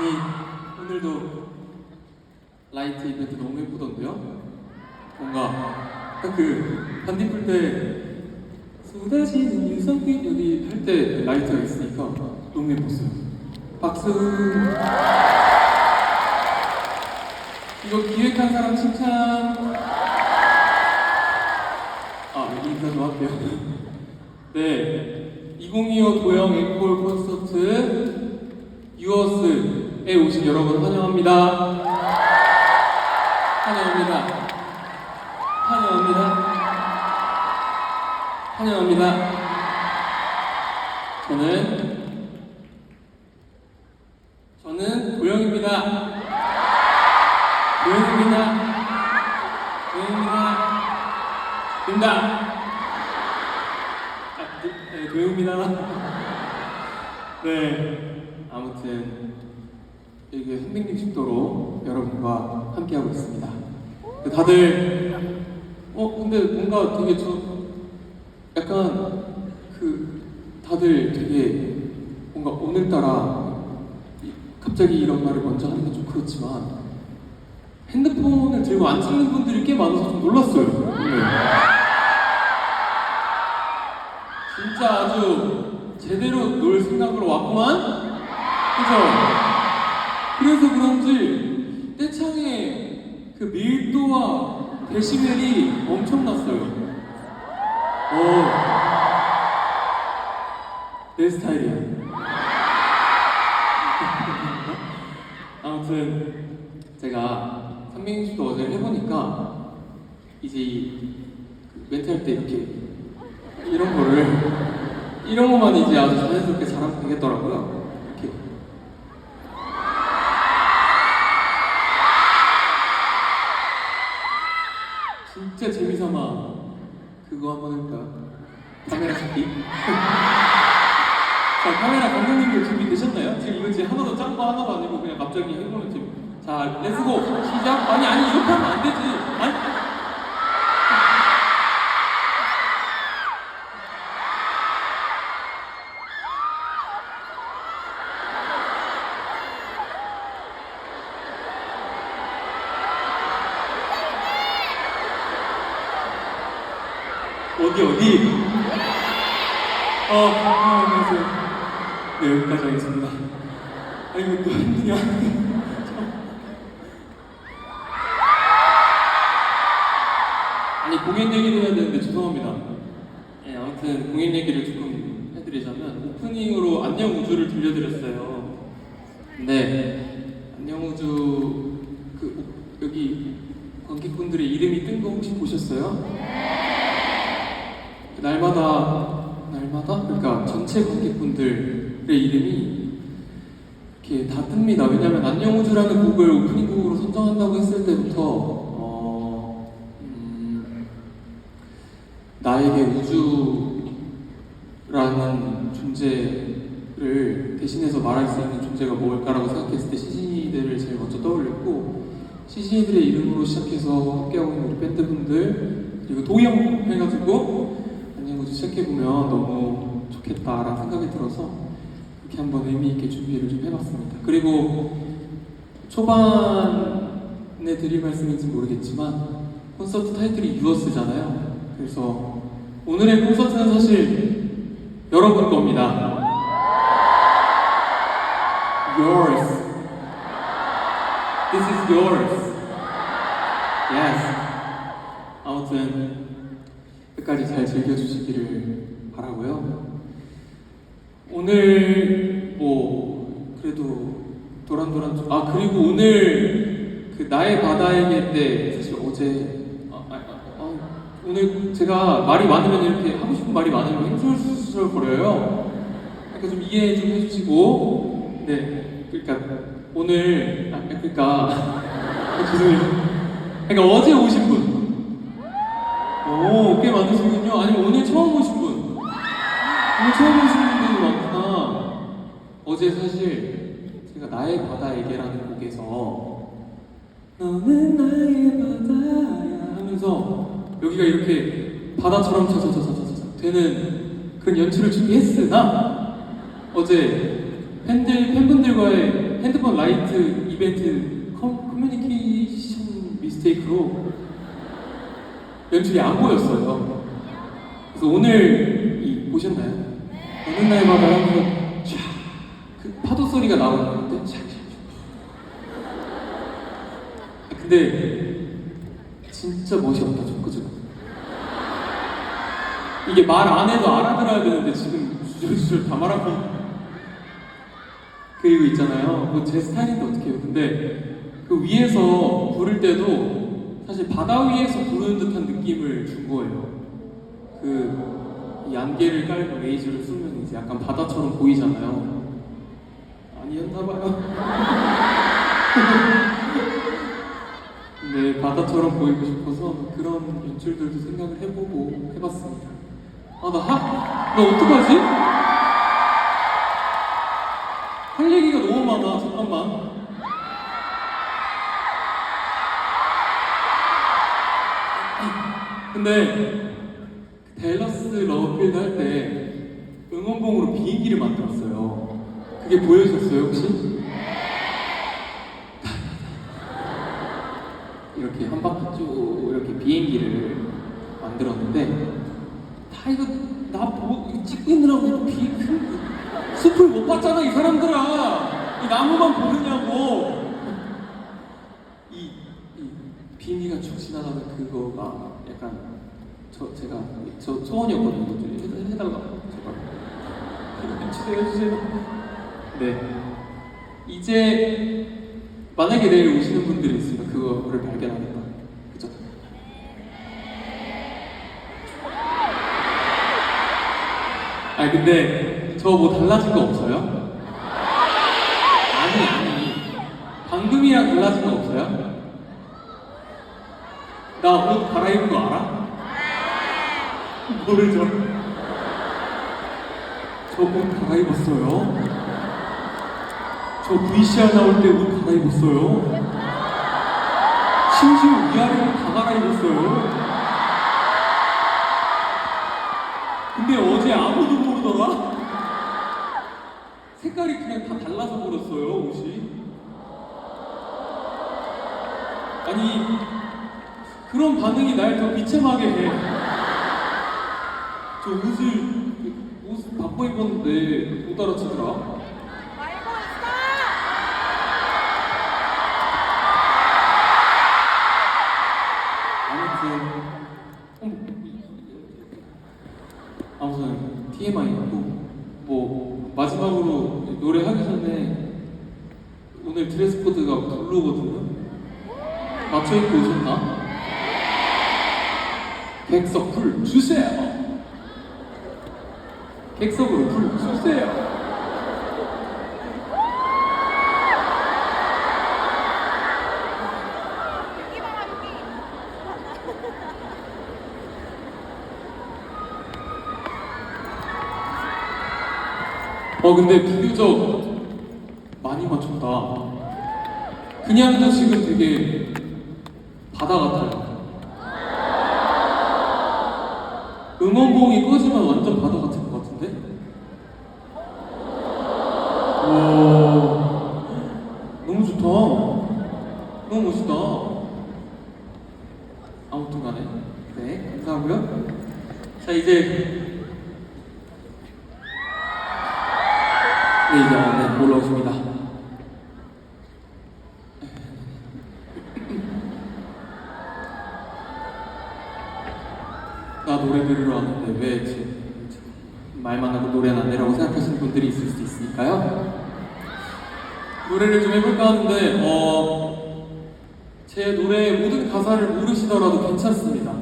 아니 오늘도 라이트 이벤트 너무 예쁘던데요? 뭔가 딱그 반딧불 때 쏟아지는 유성빛 여기 할 때 라이트가 있으니까 너무 예뻤어요. 박수. 이거 기획한 사람 칭찬. 아 여기 인사 좀 할게요. 네, 2025 도영 앵콜 콘서트 유어스 에 오신 여러분 환영합니다. 환영합니다. 환영합니다. 환영합니다. 저는 저는 도영입니다. 도영입니다. 도영입니다. 됩니다. 아, 네, 도영입니다. 네, 아무튼 이게 360도로 여러분과 함께하고 있습니다. 다들 어 근데 뭔가 되게 저 약간 그 다들 되게 뭔가 오늘따라 이- 갑자기 이런 말을 먼저 하는 게좀 그렇지만 핸드폰을 들고 안 찍는 분들이 꽤 많아서 좀 놀랐어요. 오늘. 진짜 아주 제대로 놀 생각으로 왔구만. 그죠? 그래서 그런지 떼창의 그 밀도와 데시벨이 엄청났어요. 오, 내 스타일이야. 아무튼 제가 360도 어제 해보니까 이제 이 멘트 할 때 이렇게 이런 거를 이런 것만 이제 아주 자연스럽게 잘하면 되겠더라고요. 그거 한번 해볼까요? 카메라 잡기? 자 카메라 감독님들 준비되셨나요? 지금 이거 지금 하나도 짠거 하나도 아니고 그냥 갑자기 해보면 지금 자 렛츠고 시작 아니 아니 이렇게 하면 안 되지 어디 어디? 어, 아, 안녕하세요. 네, 여기까지 하겠습니다. 아, 이거 또 힘드냐? 아니, 공연 얘기를 해야 되는데 죄송합니다. 네, 아무튼 공연 얘기를 조금 해드리자면 오프닝으로 안녕 우주를 들려드렸어요. 근데 안녕 우주 그 오- 여기 관객분들의 이름이 뜬 거 혹시 보셨어요? 날마다 날마다 그러니까 전체 관객분들의 이름이 이렇게 다 뜹니다. 왜냐하면 안녕 우주라는 곡을 오프닝 곡으로 선정한다고 했을 때부터 어, 음, 나에게 우주라는 존재를 대신해서 말할 수 있는 존재가 뭘까라고 생각했을 때 시신이들을 제일 먼저 떠올렸고 시신이들의 이름으로 시작해서 함께하고 있는 우리 밴드분들 그리고 도영 해가지고 안녕우주 시작해보면 너무 좋겠다라는 생각이 들어서 이렇게 한번 의미 있게 준비를 좀 해봤습니다. 그리고 초반에 드릴 말씀인지 모르겠지만 콘서트 타이틀이 유어스잖아요. 그래서 오늘의 콘서트는 사실 여러분 겁니다. Yours. This is yours. Yes. 아무튼 끝까지 잘 즐겨주시기를 바라고요. 오늘 뭐 그래도 도란도란 좀- 아 그리고 오늘 그 나의 바다에게 때 사실 어제 아, 아, 아, 아, 오늘 제가 말이 많으면 이렇게 하고 싶은 말이 많으면 횡설수설 거려요. 그러니까 좀 이해 좀 해주시고 네 그러니까 오늘 아 그러니까 죄송해요. 그러니까 어제 오신 분 오, 꽤 많으시군요. 아니면 오늘 처음 오신 분. 오늘 처음 오신 분들도 많구나. 어제 사실 제가 나의 바다에게라는 곡에서 너는 나의 바다야 하면서 여기가 이렇게 바다처럼 차차차차차차 되는 그런 연출을 준비했으나 어제 팬들 팬분들과의 핸드폰 라이트 이벤트 커, 커뮤니케이션 미스테이크로 연출이 안 보였어요. 그래서 오늘 이 보셨나요? 어느 날마다 쫙, 그 파도 소리가 나오는데 쫙. 근데 진짜 멋이 없다, 좀 그죠? 이게 말 안 해도 알아들어야 되는데 지금 주절주절 다 말하고 그리고 있잖아요. 뭐 제 스타일인데 어떻게 해요? 근데 그 위에서 부를 때도 사실 바다 위에서 부르는 듯한 느낌을 준 거예요. 그 양계를 깔고 레이저를 쏘면 이제 약간 바다처럼 보이잖아요. 아니었나 봐요. 네, 바다처럼 보이고 싶어서 그런 연출들도 생각을 해보고 해봤습니다. 아, 나 하, 나 어떡하지? 할 얘기가 너무 많아. 잠깐만. 근데 델러스 러브필드 할 때 응원봉으로 비행기를 만들었어요. 그게 보여주셨어요 혹시? 이렇게 한 바퀴 쭉 이렇게 비행기를 만들었는데 다 이거 나 보, 이거 찍고 있느라고 비 그, 숲을 못 봤잖아 이 사람들아 이 나무만 보느냐고 이, 이 비행기가 쭉 지나가는 그거가 약간 저 제가 저 소원이었거든요 좀 해- 해달라고 제발 이거 연출해주세요 네 이제 만약에 내일 오시는 분들이 있으면 그거를 발견하겠다 그죠? 아 근데 저 뭐 달라진 거 없어요? 아니 아니 방금이랑 달라진 거 없어요? 나 옷 갈아입은 거 알아? 모르죠? 저옷 갈아입었어요? 저 VCR 나올 때 옷 갈아입었어요? 심지어 위아래를 다 갈아입었어요? 근데 어제 아무도 모르더라? 색깔이 그냥 다 달라서 버렸어요, 옷이. 아니, 그런 반응이 날 더 비참하게 해. 저 옷을, 옷 바꿔 입었는데 못 알아채더라. 알고 있어! 아무튼 아무튼 TMI였고 뭐 마지막으로 노래 하기 전에 오늘 드레스 코드가 블루거든요. 맞춰 입고 오셨나? 객석 풀 주세요. 객석으로 풀 주세요. 어 근데 비교적 많이 맞췄다. 그냥도 지금 되게 바다 같아요. 응원봉이 꺼지면 완전 바다 같은 것 같은데? 와 너무 좋다. 너무 멋있다. 아무튼 간에 네 감사하고요. 자 이제 네, 이제 네, 올라오십니다. 나 노래 들으러 왔는데 왜 말만 하고 노래는 안 해라고 생각하시는 분들이 있을 수 있으니까요. 노래를 좀 해볼까 하는데 어, 제 노래의 모든 가사를 모르시더라도 괜찮습니다.